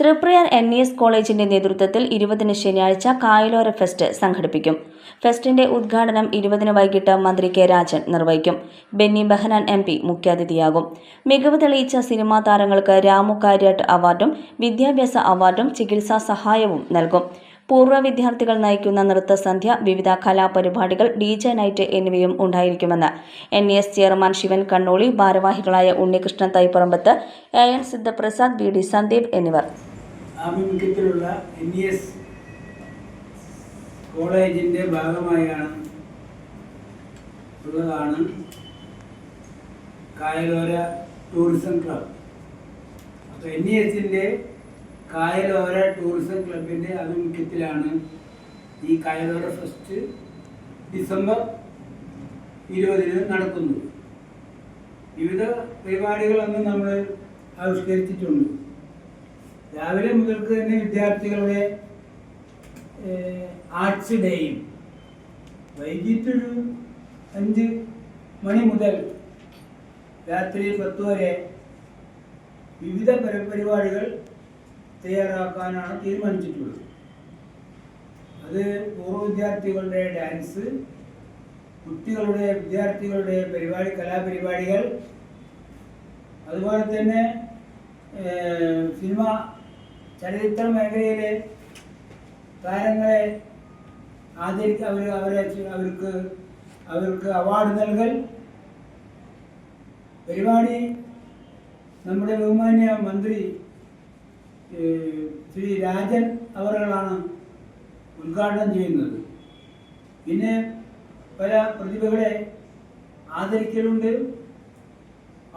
Triprayar N E S കോളേജിന്റെ നേതൃത്വത്തിൽ ഇരുപതിന് ശനിയാഴ്ച കായലോര ഫെസ്റ്റ് സംഘടിപ്പിക്കും. ഫെസ്റ്റിന്റെ ഉദ്ഘാടനം ഇരുപതിന് വൈകിട്ട് മന്ത്രി കെ രാജൻ നിർവഹിക്കും. ബെന്നി ബെഹനാൻ എം പി മുഖ്യാതിഥിയാകും. മികവ് തെളിയിച്ച സിനിമാ താരങ്ങൾക്ക് രാമു കാര്യാട്ട് അവാർഡും വിദ്യാഭ്യാസ അവാർഡും ചികിത്സാ സഹായവും നൽകും. പൂർവ വിദ്യാർത്ഥികൾ നയിക്കുന്ന നൃത്തസന്ധ്യ വിവിധ കലാപരിപാടികൾ ഡി ജെ നൈറ്റ് എന്നിവയും ഉണ്ടായിരിക്കുമെന്ന് N E S chairman Sivan Kannoli ഭാരവാഹികളായ Unnikrishnan Thaiparambath A N Sidhaprasad V D Sandeep എന്നിവർ ആഭിമുഖ്യത്തിലുള്ള എൻ ഇ എസ് കോളേജിന്റെ ഭാഗമായാണ് ഉള്ളതാണ് കായലോര ടൂറിസം ക്ലബ്. അപ്പോൾ എൻ ഇ എസിന്റെ കായലോര ടൂറിസം ക്ലബിന്റെ ആഭിമുഖ്യത്തിലാണ് ഈ കായലോര ഫസ്റ്റ് ഡിസംബർ ഇരുപതിന് നടക്കുന്നത്. വിവിധ പരിപാടികളൊന്നും നമ്മൾ ആവിഷ്കരിച്ചിട്ടുണ്ട്. രാവിലെ മുതൽക്ക് തന്നെ വിദ്യാർത്ഥികളുടെ ആർട്സ് ഡേയും വൈകിട്ടൊരു അഞ്ച് മണി മുതൽ രാത്രി പത്ത് വരെ വിവിധ പരപരിപാടികൾ തയ്യാറാക്കാനാണ് തീരുമാനിച്ചിട്ടുള്ളത്. അത് പൂർവ വിദ്യാർത്ഥികളുടെ ഡാൻസ് കുട്ടികളുടെ വിദ്യാർത്ഥികളുടെ പരിപാടി കലാപരിപാടികൾ അതുപോലെ തന്നെ സിനിമ ചലച്ചിത്ര മേഖലയിലെ താരങ്ങളെ ആദരിക്ക അവർ അവരെ അവർക്ക് അവർക്ക് അവാർഡ് നൽകൽ. പരിപാടി നമ്മുടെ ബഹുമാന്യ മന്ത്രി ശ്രീ രാജൻ അവറുകളാണ് ഉദ്ഘാടനം ചെയ്യുന്നത്. പിന്നെ പല പ്രതിഭകളെ ആദരിക്കലുണ്ട്.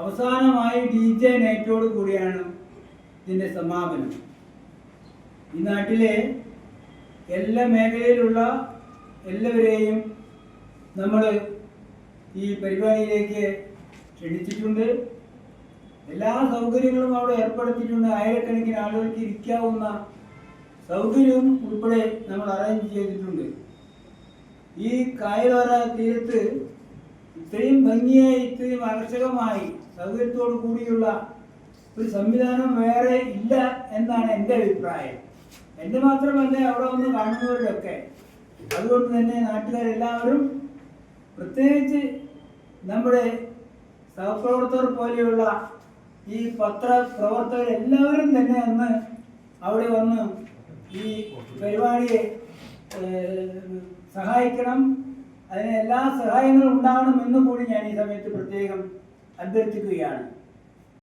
അവസാനമായി ഡി ജെ നൈറ്റോട് കൂടിയാണ് ഇതിന്റെ സമാപനം. ഈ നാട്ടിലെ എല്ലാ മേഖലയിലുള്ള എല്ലാവരെയും നമ്മൾ ഈ പരിപാടിയിലേക്ക് ക്ഷണിച്ചിട്ടുണ്ട്. എല്ലാ സൗകര്യങ്ങളും അവിടെ ഏർപ്പെടുത്തിയിട്ടുണ്ട്. ആയിരക്കണക്കിന് ആളുകൾക്ക് ഇരിക്കാവുന്ന സൗകര്യവും ഉൾപ്പെടെ നമ്മൾ അറേഞ്ച് ചെയ്തിട്ടുണ്ട്. ഈ കായലോര തീരത്ത് ഇത്രയും ഭംഗിയായി ഇത്രയും ആകർഷകമായി സൗകര്യത്തോടു കൂടിയുള്ള ഒരു സംവിധാനം വേറെ ഇല്ല എന്നാണ് എന്റെ അഭിപ്രായം. എന്റെ മാത്രമല്ല അവിടെ വന്ന് കാണുന്നവരുടെയൊക്കെ. അതുകൊണ്ട് തന്നെ നാട്ടുകാരെല്ലാവരും പ്രത്യേകിച്ച് നമ്മുടെ സഹപ്രവർത്തകർ പോലെയുള്ള ഈ പത്ര പ്രവർത്തകർ എല്ലാവരും തന്നെ അന്ന് അവിടെ വന്ന് ഈ പരിപാടിയെ സഹായിക്കണം. അതിന് എല്ലാ സഹായങ്ങളും ഉണ്ടാവണം എന്ന് കൂടി ഞാൻ ഈ സമയത്ത് പ്രത്യേകം അഭ്യർത്ഥിക്കുകയാണ്.